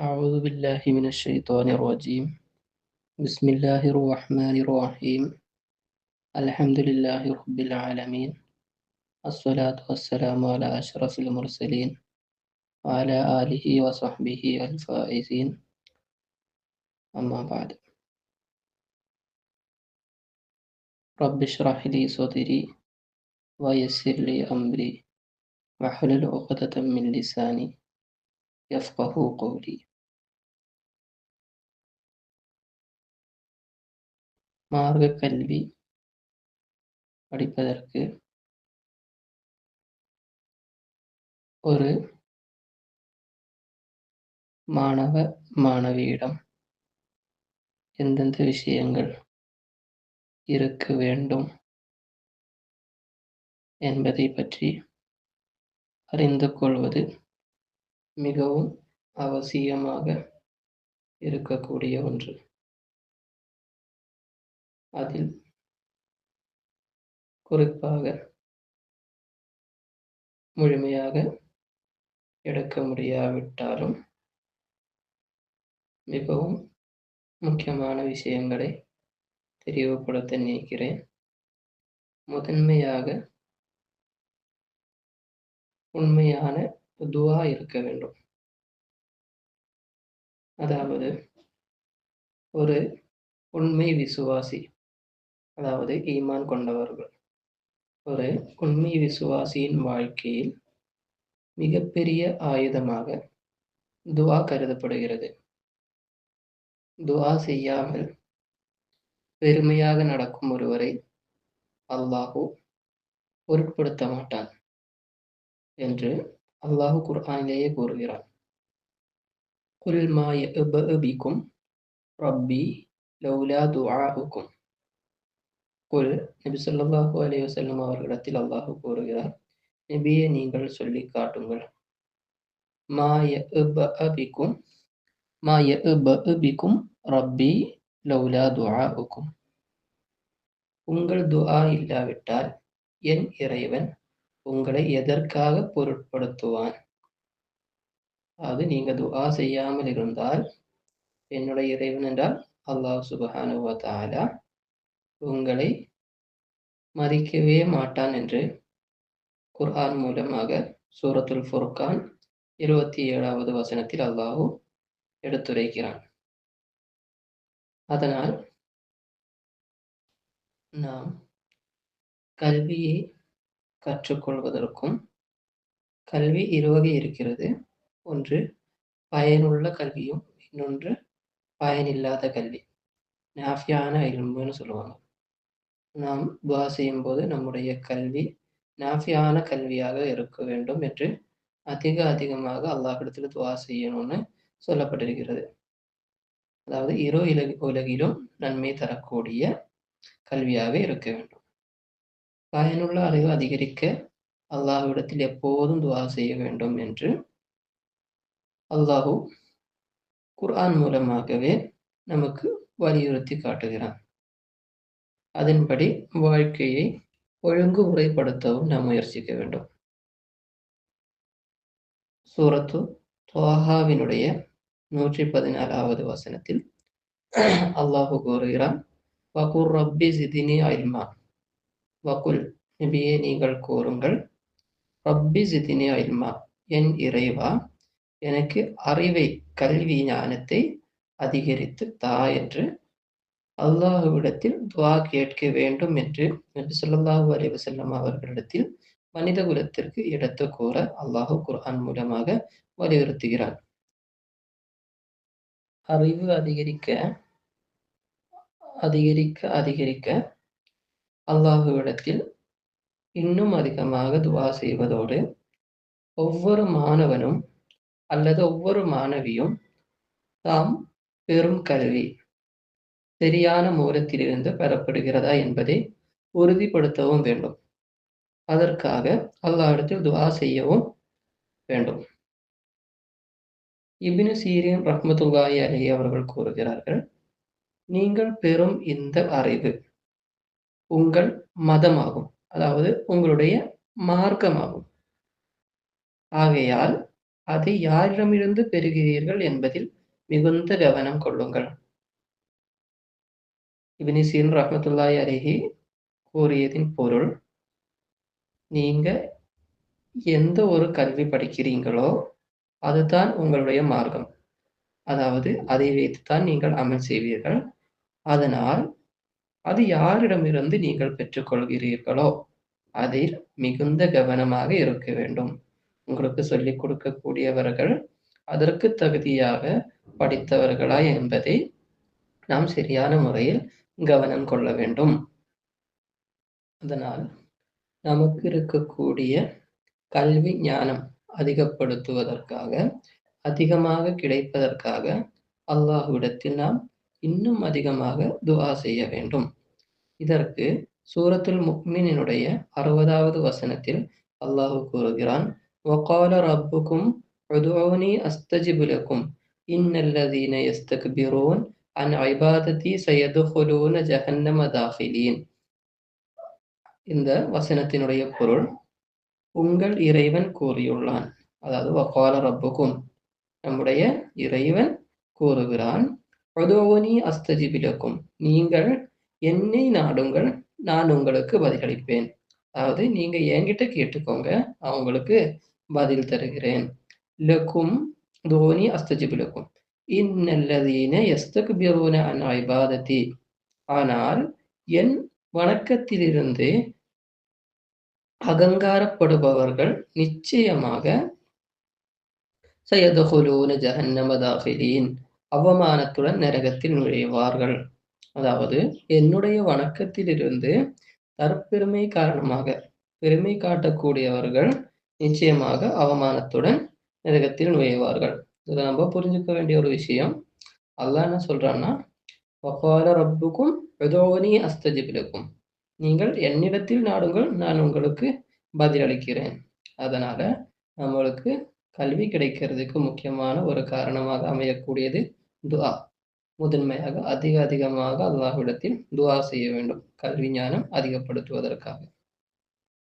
أعوذ بالله من الشيطان الرجيم. بسم الله الرحمن الرحيم. الحمد لله رب العالمين. الصلاة والسلام على أشرف المرسلين وعلى آله وصحبه الفائزين. أما بعد. رب اشرح لي صدري ويسر لي أمري. واحلل عقدة من لساني يفقه قولي. மார்க்க கல்வி படிப்பதற்கு ஒரு மாணவ மாணவியிடம் எந்தெந்த விஷயங்கள் இருக்க வேண்டும் என்பதை பற்றி அறிந்து கொள்வது மிகவும் அவசியமாக இருக்கக்கூடிய ஒன்று. அதில் குறிப்பாக முழுமையாக எடுக்க முடியாவிட்டாலும் மிகவும் முக்கியமான விஷயங்களை தெளிவுபடுத்த நினைக்கிறேன். முதன்மையாக உண்மையான துவா இருக்க வேண்டும். அதாவது ஒரு உண்மை விசுவாசி அதாவது ஈமான் கொண்டவர்கள். ஒரு உண்மை விசுவாசியின் வாழ்க்கையில் மிகப்பெரிய ஆயுதமாக துவா கருதப்படுகிறது. துவா செய்யாமல் பெருமையாக நடக்கும் ஒருவரை அல்லாஹு பொருட்படுத்த மாட்டான் என்று அல்லாஹு குர்ஆனிலேயே கூறுகிறான். குல் மா ரப்பி லௌலா துஆஉக்கும் குல் நபி சொல்லாஹு அலி வசல்லம் அவர்களிடத்தில் அல்லாஹு கூறுகிறார் நபியை நீங்கள் சொல்லி காட்டுங்கள். மா யஅபஅபிக்கும் மா யஅபஅபிக்கும் ரப்பி லௌலா துஆஉக்கும். உங்கள் துஆ இல்லாவிட்டால் என் இறைவன் உங்களை எதற்காக பொருட்படுத்துவான்? அது நீங்க துஆ செய்யாமல் இருந்தால் என்னுடைய இறைவன் என்றால் அல்லாஹ் சுபஹானுவ தாலா உங்களை மதிக்கவே மாட்டான் என்று குர்ஆன் மூலமாக சூரத்துல் ஃபுர்கான் இருபத்தி ஏழாவது வசனத்தில் அல்லாஹு எடுத்துரைக்கிறான். அதனால் நாம் கல்வியை கற்றுக்கொள்வதற்கும் கல்வி இருவகை இருக்கிறது. ஒன்று பயனுள்ள கல்வியும் இன்னொன்று பயனில்லாத கல்வி. நாஃபியான இல்முன்னு சொல்லுவாங்க. நாம் துவா செய்யும் போது நம்முடைய கல்வி நாஃபியான கல்வியாக இருக்க வேண்டும் என்று அதிக அதிகமாக அல்லாஹிடத்தில் துவா செய்யணும்னு சொல்லப்பட்டிருக்கிறது. அதாவது இரு இலகு உலகிலும் நன்மை தரக்கூடிய கல்வியாக இருக்க வேண்டும். பயனுள்ள அறிவு அதிகரிக்க அல்லாஹ்விடத்தில் எப்போதும் துவா செய்ய வேண்டும் என்று அல்லாஹூ குர்ஆன் மூலமாகவே நமக்கு வலியுறுத்தி காட்டுகிறான். அதன்படி வாழ்க்கையை ஒழுங்கு முறைப்படுத்தவும் நாம் முயற்சிக்க வேண்டும். சூரத்து துவாஹாவினுடைய நூற்றி பதினாலாவது வசனத்தில் அல்லாஹு கூறுகிறான் வகுர் ரப்பி சிதினி அல்மா. வகுல் நபியே நீங்கள் கூறுங்கள் ரப்பி சிதினி அல்மா என் இறைவா எனக்கு அறிவை கல்வி ஞானத்தை அதிகரித்து தா என்று அல்லாஹுவிடத்தில் துவா கேட்க வேண்டும் என்று நபி சொல்லாஹு அலைஹி அவர்களிடத்தில் மனித குலத்திற்கு இடத்த கூற அல்லாஹு குர்ஆன் மூலமாக வலியுறுத்துகிறார். அறிவு அதிகரிக்க அதிகரிக்க அதிகரிக்க அல்லாஹுவிடத்தில் இன்னும் அதிகமாக துவா செய்வதோடு ஒவ்வொரு மாணவனும் அல்லது ஒவ்வொரு மாணவியும் தாம் பெறும் கல்வி சரியான மூலத்திலிருந்து பெறப்படுகிறதா என்பதை உறுதிப்படுத்தவும் வேண்டும். அதற்காக அல்லாவிடத்தில் துவா செய்யவும் வேண்டும். இபினு சீரியன் ரஹ்மத்துல்லாஹி அலி அவர்கள் கூறுகிறார்கள் நீங்கள் பெறும் இந்த அறிவு உங்கள் மதமாகும் அதாவது உங்களுடைய மார்க்கமாகும். ஆகையால் அதை யாரிடமிருந்து பெறுகிறீர்கள் என்பதில் மிகுந்த கவனம் கொள்ளுங்கள். இபினி சீன் ரஹமத்துல்லாய் அருகி கூறியதின் பொருள் நீங்க எந்த ஒரு கல்வி படிக்கிறீங்களோ அதுதான் உங்களுடைய மார்க்கம். அதாவது அதை வைத்துத்தான் நீங்கள் அமல் செய்வீர்கள். அதனால் அது யாரிடமிருந்து நீங்கள் பெற்றுக்கொள்கிறீர்களோ அதில் மிகுந்த கவனமாக இருக்க வேண்டும். உங்களுக்கு சொல்லிக் கொடுக்கக்கூடியவர்கள் அதற்கு தகுதியாக படித்தவர்களா என்பதை நாம் சரியான முறையில் கவனம் கொள்ள வேண்டும் அதனால் நமக்கு இருக்கக்கூடிய கல்வி ஞானம் அதிகப்படுத்துவதற்காக அதிகமாக கிடைப்பதற்காக அல்லாஹ்விடத்தில் நாம் இன்னும் அதிகமாக துஆ செய்ய வேண்டும் இதற்கு சூரத்துல் முக்மினினுடைய அறுபதாவது வசனத்தில் அல்லாஹ் கூறுகிறான் وقال ربكم ادعوني استجب لكم ان الذين يستكبرون عن ஐபாதத்தி சயதுஹுலூன ஜஹன்னம தாஹிலீன் இந்த வசனத்தினுடைய பொருள் உங்கள் இறைவன் கூறியுள்ளான். அதாவது வகால ரப்புக்கும் நம்முடைய இறைவன் கூறுகிறான் ஒதுவனி அஸ்தஜிபிலக்கும் நீங்கள் என்னை நாடுங்கள் நான் உங்களுக்கு பதிலளிப்பேன். அதாவது நீங்க என்கிட்ட கேட்டுக்கோங்க அவங்களுக்கு பதில் தருகிறேன். லக்கும் தோனி அஸ்தஜிபிலக்கும். இன்னல்லதீன எஸ்தக்பிரூன அன் ஐபாதத்தி ஆனால் என் வணக்கத்திலிருந்து அகங்காரப்படுபவர்கள் நிச்சயமாக சயதகுலூன ஜஹன்னமதாகிலீன் அவமானத்துடன் நரகத்தில் நுழைவார்கள். அதாவது என்னுடைய வணக்கத்திலிருந்து தற்பெருமை காரணமாக பெருமை காட்டக்கூடியவர்கள் நிச்சயமாக அவமானத்துடன் நரகத்தில் நுழைவார்கள். இதை நம்ம புரிஞ்சுக்க வேண்டிய ஒரு விஷயம். அல்லாஹ் என்ன சொல்றான்னா வகால ரப்புக்கும் எதோனி அஸ்தஜிபிலுக்கும் நீங்கள் என்னிடத்தில் நாடுங்கள் நான் உங்களுக்கு பதிலளிக்கிறேன் அதனால நம்மளுக்கு கல்வி கிடைக்கிறதுக்கு முக்கியமான ஒரு காரணமாக அமையக்கூடியது துஆ. முதன்மையாக அதிக அதிகமாக அல்லாஹ்விடத்தில் துஆ செய்ய வேண்டும். கல்வி ஞானம் அதிகப்படுத்துவதற்காக.